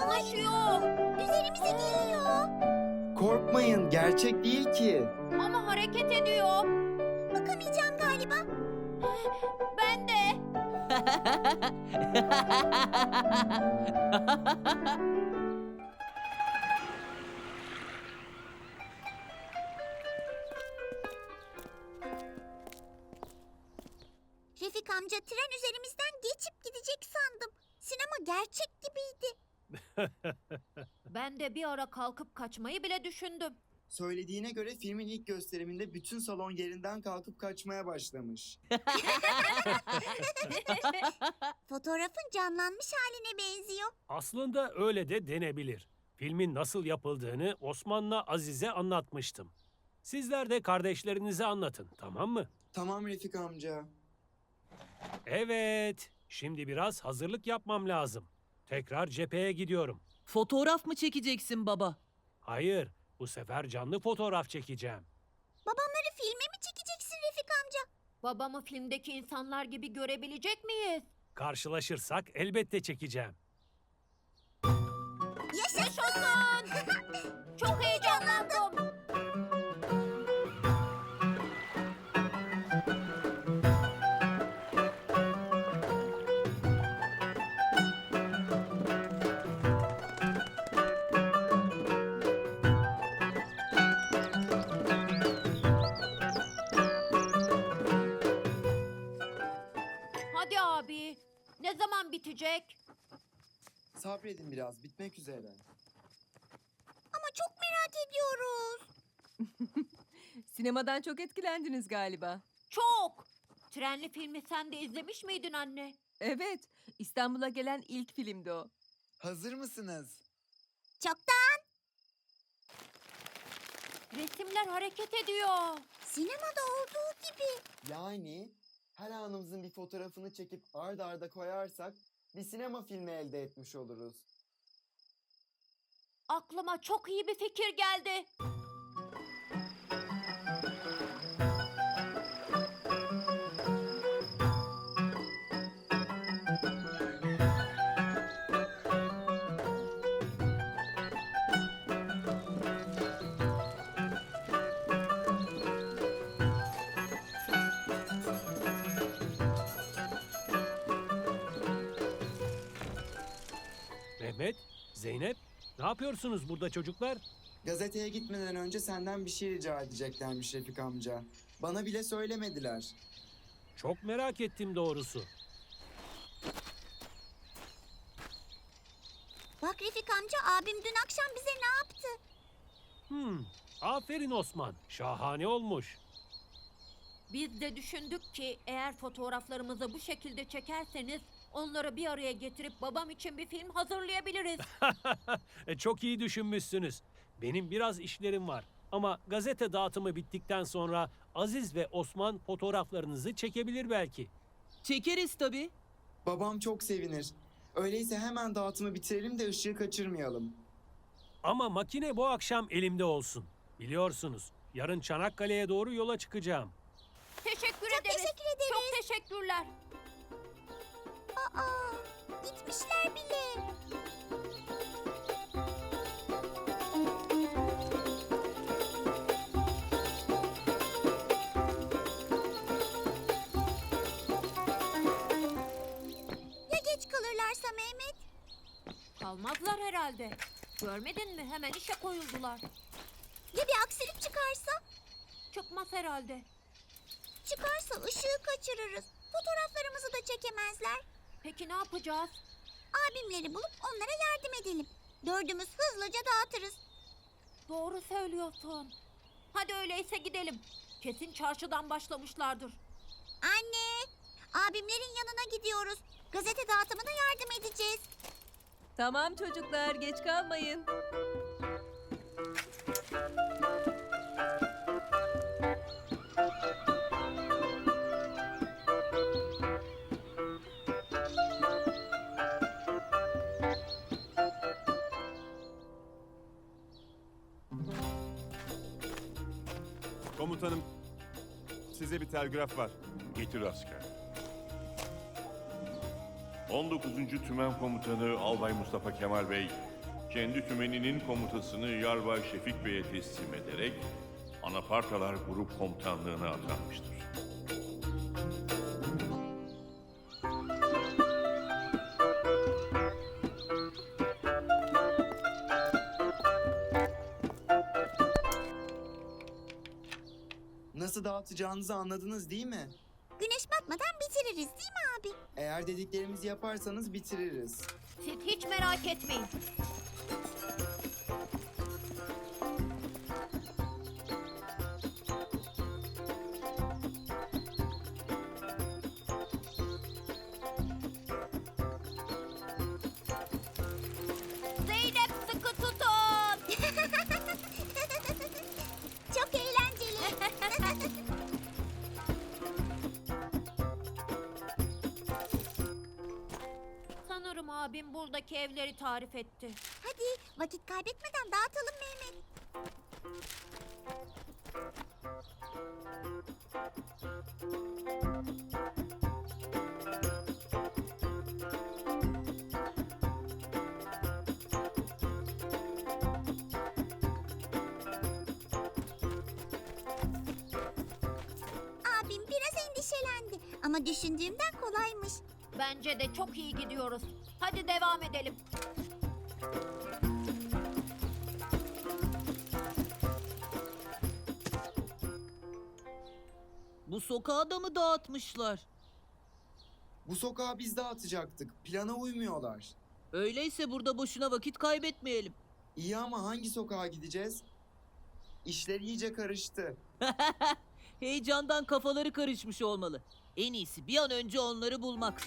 yaklaşıyor. Üzerimize geliyor. Korkmayın, gerçek değil ki. Ama hareket ediyor. Bakamayacağım galiba. Ben de. Refik amca tren üzerimizden geçip gidecek sandım. Sinema gerçek gibiydi. Ben de bir ara kalkıp kaçmayı bile düşündüm. Söylediğine göre filmin ilk gösteriminde bütün salon yerinden kalkıp kaçmaya başlamış. Fotoğrafın canlanmış haline benziyor. Aslında öyle de denebilir. Filmin nasıl yapıldığını Osman'la Aziz'e anlatmıştım. Sizler de kardeşlerinize anlatın, tamam mı? Tamam Refik amca. Evet, şimdi biraz hazırlık yapmam lazım. Tekrar cepheye gidiyorum. Fotoğraf mı çekeceksin baba? Hayır, bu sefer canlı fotoğraf çekeceğim. Babamları filme mi çekeceksin Refik amca? Babamı filmdeki insanlar gibi görebilecek miyiz? Karşılaşırsak elbette çekeceğim. Yaşasın! Çok heyecanlandım. Ne zaman bitecek? Sabredin biraz, bitmek üzere. Ama çok merak ediyoruz. Sinemadan çok etkilendiniz galiba. Çok. Trenli filmi sen de izlemiş miydin anne? Evet, İstanbul'a gelen ilk filmdi o. Hazır mısınız? Çoktan Resimler hareket ediyor. sinemada olduğu gibi. Yani her anımızın bir fotoğrafını çekip ard arda koyarsak bir sinema filmi elde etmiş oluruz. Aklıma çok iyi bir fikir geldi. Mehmet, Zeynep, ne yapıyorsunuz burada çocuklar? Gazeteye gitmeden önce senden bir şey rica edeceklermiş Refik amca. Bana bile söylemediler. Çok merak ettim doğrusu. Bak Refik amca abim dün akşam bize ne yaptı? Hmm, aferin Osman, şahane olmuş. Biz de düşündük ki eğer fotoğraflarımızı bu şekilde çekerseniz onları bir araya getirip babam için bir film hazırlayabiliriz. E, Çok iyi düşünmüşsünüz. Benim biraz işlerim var. Ama gazete dağıtımı bittikten sonra Aziz ve Osman fotoğraflarınızı çekebilir belki. Çekeriz tabii. Babam çok sevinir. Öyleyse hemen dağıtımı bitirelim de ışığı kaçırmayalım. Ama makine bu akşam elimde olsun. Biliyorsunuz, yarın Çanakkale'ye doğru yola çıkacağım. Teşekkür Çok ederiz. teşekkür ederiz. Çok teşekkürler. Aa, gitmişler bile. Ya geç kalırlarsa Mehmet? Kalmazlar herhalde. Görmedin mi? Hemen işe koyuldular. Ya bir aksilik çıkarsa? Çıkmaz herhalde. Çıkarsa ışığı kaçırırız. Fotoğraflarımızı da çekemezler. Peki ne yapacağız? Abimleri bulup onlara yardım edelim. Dördümüz hızlıca dağıtırız. Doğru söylüyorsun. Hadi öyleyse gidelim. Kesin çarşıdan başlamışlardır. Anne, abimlerin yanına gidiyoruz. Gazete dağıtımına yardım edeceğiz. Tamam çocuklar, geç kalmayın. Komutanım, size bir telgraf var. Getir asker. 19. Tümen Komutanı Albay Mustafa Kemal Bey, kendi tümeninin komutasını Yarbay Şefik Bey'e teslim ederek Anapartalar Grup Komutanlığı'na atanmıştır. Nasıl dağıtacağınızı anladınız değil mi? Güneş batmadan bitiririz değil mi abi? Eğer dediklerimizi yaparsanız bitiririz. Siz hiç merak etmeyin. Evleri tarif etti. Hadi vakit kaybetmeden dağıtalım Mehmet. Abim biraz endişelendi ama düşündüğümden kolaymış. Bence de çok iyi gidiyoruz. Hadi devam edelim. Bu sokağı da mı dağıtmışlar? Bu sokağı biz dağıtacaktık. Plana uymuyorlar. Öyleyse burada boşuna vakit kaybetmeyelim. İyi ama hangi sokağa gideceğiz? İşler iyice karıştı. Heyecandan kafaları karışmış olmalı. En iyisi bir an önce onları bulmak.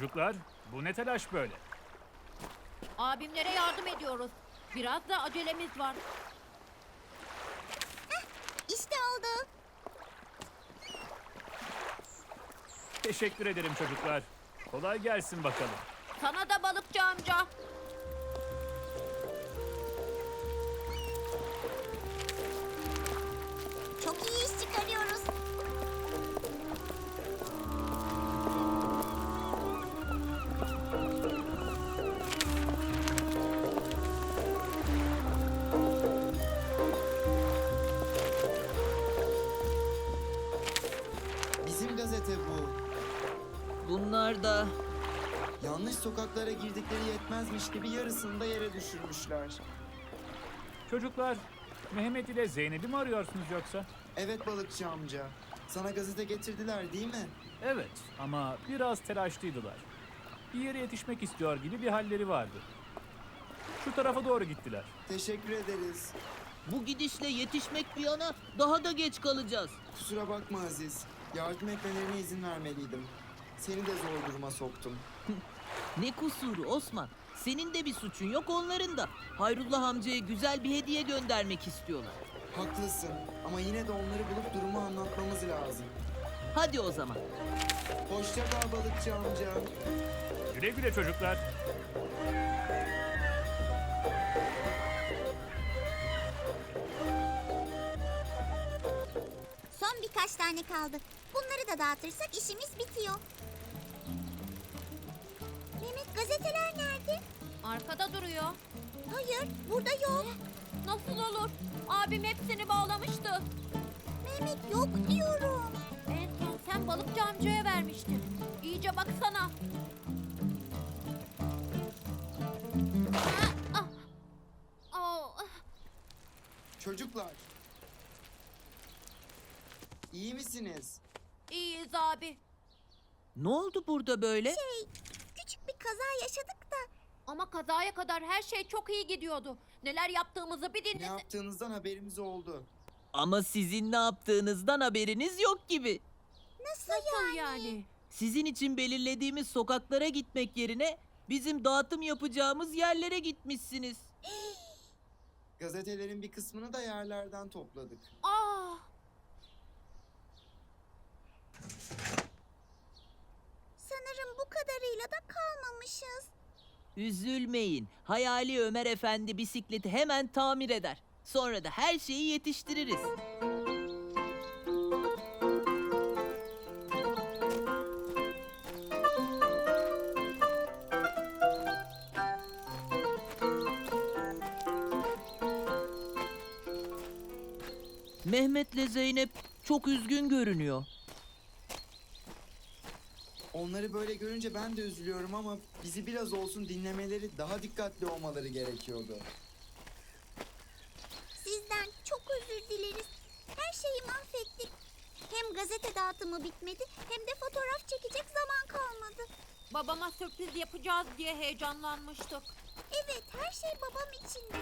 Çocuklar, bu ne telaş böyle? Abimlere yardım ediyoruz. Biraz da acelemiz var. İşte oldu. Teşekkür ederim çocuklar. Kolay gelsin bakalım. Sana da balıkçı amca. Sokaklara girdikleri yetmezmiş gibi yarısını da yere düşürmüşler. Çocuklar, Mehmet ile Zeynep'i mi arıyorsunuz yoksa? Evet balıkçı amca. Sana gazete getirdiler değil mi? Evet ama biraz telaşlıydılar. Bir yere yetişmek istiyor gibi bir halleri vardı. Şu tarafa doğru gittiler. Teşekkür ederiz. bu gidişle yetişmek bir yana daha da geç kalacağız. Kusura bakma Aziz. Yardım etmelerine izin vermeliydim. Seni de zor duruma soktum. Ne kusuru Osman? Senin de bir suçun yok onların da. Hayrullah amcaya güzel bir hediye göndermek istiyorlar. Haklısın ama yine de onları bulup durumu anlatmamız lazım. Hadi o zaman. Hoşça kal balıkçı amca. Güle güle çocuklar. Son birkaç tane kaldı. Bunları da dağıtırsak işimiz bitiyor. Gazeteler nerede? Arkada duruyor. Hayır, burada yok. Nasıl olur? Abim hepsini bağlamıştı. Mehmet yok diyorum. En son sen balıkçı amcaya vermiştin. İyice baksana. Ah, ah. Oh, Çocuklar. İyi misiniz? İyiyiz abi. Ne oldu burada böyle? Küçük bir kaza yaşadık da. Ama kazaya kadar her şey çok iyi gidiyordu. Neler yaptığımızı bir Ne dinle. yaptığınızdan haberimiz oldu. Ama sizin ne yaptığınızdan haberiniz yok gibi. Nasıl, Nasıl yani? yani? Sizin için belirlediğimiz sokaklara gitmek yerine bizim dağıtım yapacağımız yerlere gitmişsiniz. Gazetelerin bir kısmını da yerlerden topladık. Ah, kadarıyla da kalmamışız. Üzülmeyin. Hayali Ömer Efendi bisikleti hemen tamir eder. Sonra da her şeyi yetiştiririz. Mehmet'le Zeynep çok üzgün görünüyor. Onları böyle görünce ben de üzülüyorum ama bizi biraz olsun dinlemeleri, daha dikkatli olmaları gerekiyordu. Sizden çok özür dileriz. Her şeyi mahvettik. Hem gazete dağıtımı bitmedi hem de fotoğraf çekecek zaman kalmadı. Babama sürpriz yapacağız diye heyecanlanmıştık. Evet her şey babam içindi.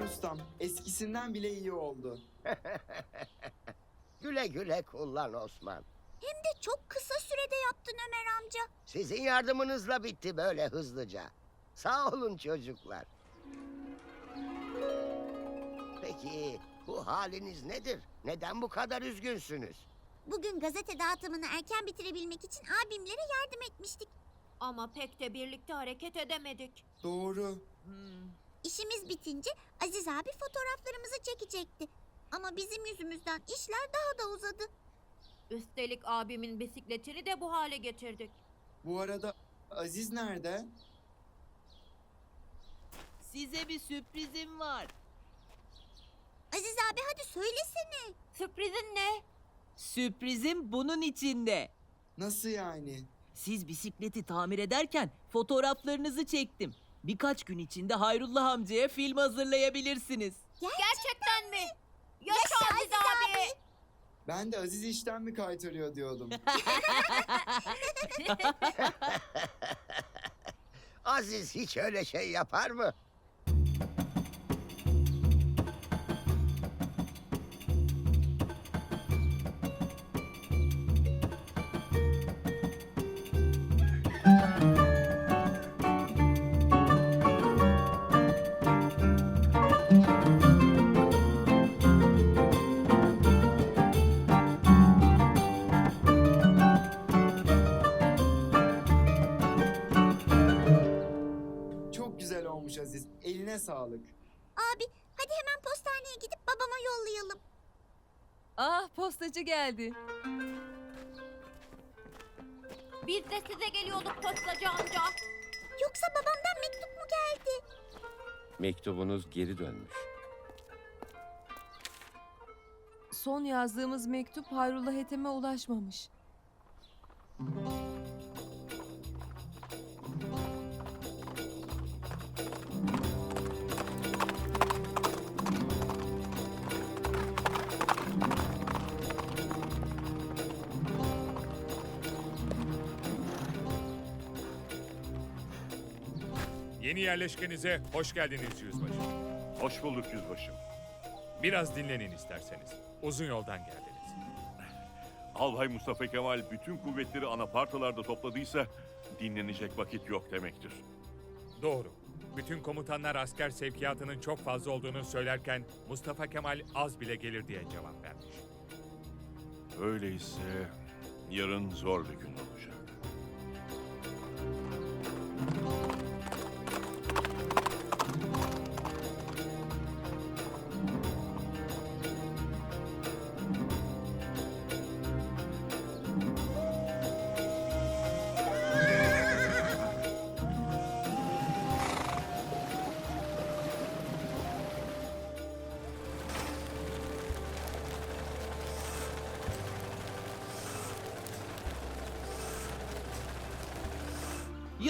Teşekkürler ustam. Eskisinden bile iyi oldu. Güle güle kullan Osman. Hem de çok kısa sürede yaptın Ömer amca. Sizin yardımınızla bitti böyle hızlıca. Sağ olun çocuklar. Peki bu haliniz nedir? Neden bu kadar üzgünsünüz? Bugün gazete dağıtımını erken bitirebilmek için abimlere yardım etmiştik. Ama pek de birlikte hareket edemedik. Doğru. İşimiz bitince Aziz abi fotoğraflarımızı çekecekti. Ama bizim yüzümüzden işler daha da uzadı. Üstelik abimin bisikletini de bu hale getirdik. Bu arada Aziz nerede? Size bir sürprizim var. Aziz abi hadi söylesene. Sürprizin ne? Sürprizim bunun içinde. Nasıl yani? Siz bisikleti tamir ederken fotoğraflarınızı çektim. Birkaç gün içinde Hayrullah amcaya film hazırlayabilirsiniz. Gerçekten mi? Yaşa, Aziz abi. Ben de Aziz işten mi kaytarıyor diyordum. Aziz hiç öyle şey yapar mı? Sağlık. Abi hadi hemen postaneye gidip babama yollayalım. Ah postacı geldi. Biz de size geliyorduk postacı amca. Yoksa babamdan mektup mu geldi? Mektubunuz geri dönmüş. Son yazdığımız mektup Hayrullah Ethem'e ulaşmamış. Yeni yerleşkenize hoş geldiniz yüzbaşı. Hoş bulduk yüzbaşım. Biraz dinlenin isterseniz. Uzun yoldan geldiniz. Albay Mustafa Kemal bütün kuvvetleri anapartalarda topladıysa dinlenecek vakit yok demektir. Doğru. Bütün komutanlar asker sevkiyatının çok fazla olduğunu söylerken Mustafa Kemal az bile gelir diye cevap vermiş. Öyleyse yarın zor bir gün olacak.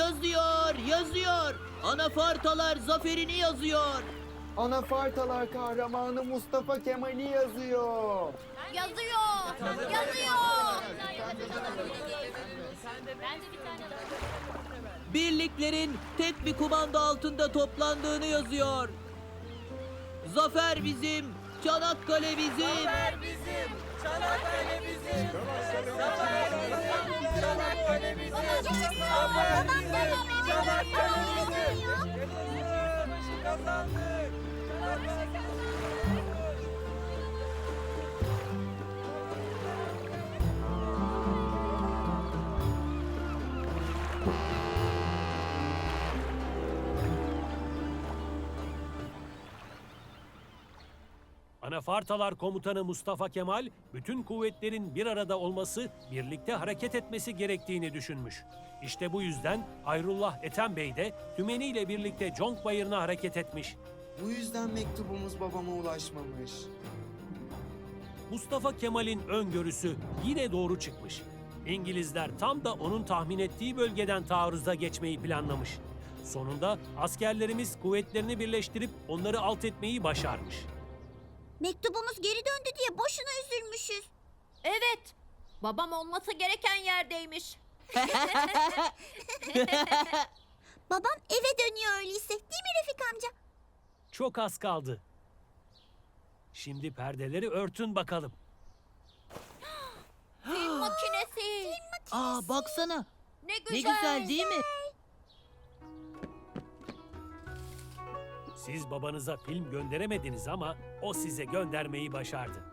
Yazıyor, yazıyor. Anafartalar zaferini yazıyor. Anafartalar kahramanı Mustafa Kemal'i yazıyor. Yazıyor. Yazıyor. Birliklerin tek bir kumanda altında toplandığını yazıyor. Zafer bizim, Çanakkale bizim. Yaşasın. Babam da yazıyor. Anafartalar Komutanı Mustafa Kemal, bütün kuvvetlerin bir arada olması, birlikte hareket etmesi gerektiğini düşünmüş. İşte bu yüzden Hayrullah Ethem Bey de tümeniyle birlikte Conk Bayırı'na hareket etmiş. Bu yüzden mektubumuz babama ulaşmamış. Mustafa Kemal'in öngörüsü yine doğru çıkmış. İngilizler tam da onun tahmin ettiği bölgeden taarruza geçmeyi planlamış. Sonunda askerlerimiz kuvvetlerini birleştirip onları alt etmeyi başarmış. Mektubumuz geri döndü diye boşuna üzülmüşüz. Evet. Babam olması gereken yerdeymiş. Babam eve dönüyor öyleyse. Değil mi Refik amca? Çok az kaldı. Şimdi perdeleri örtün bakalım. Film makinesi. Aa baksana. Ne Ne güzel. güzel değil mi? Siz babanıza film gönderemediniz ama o size göndermeyi başardı.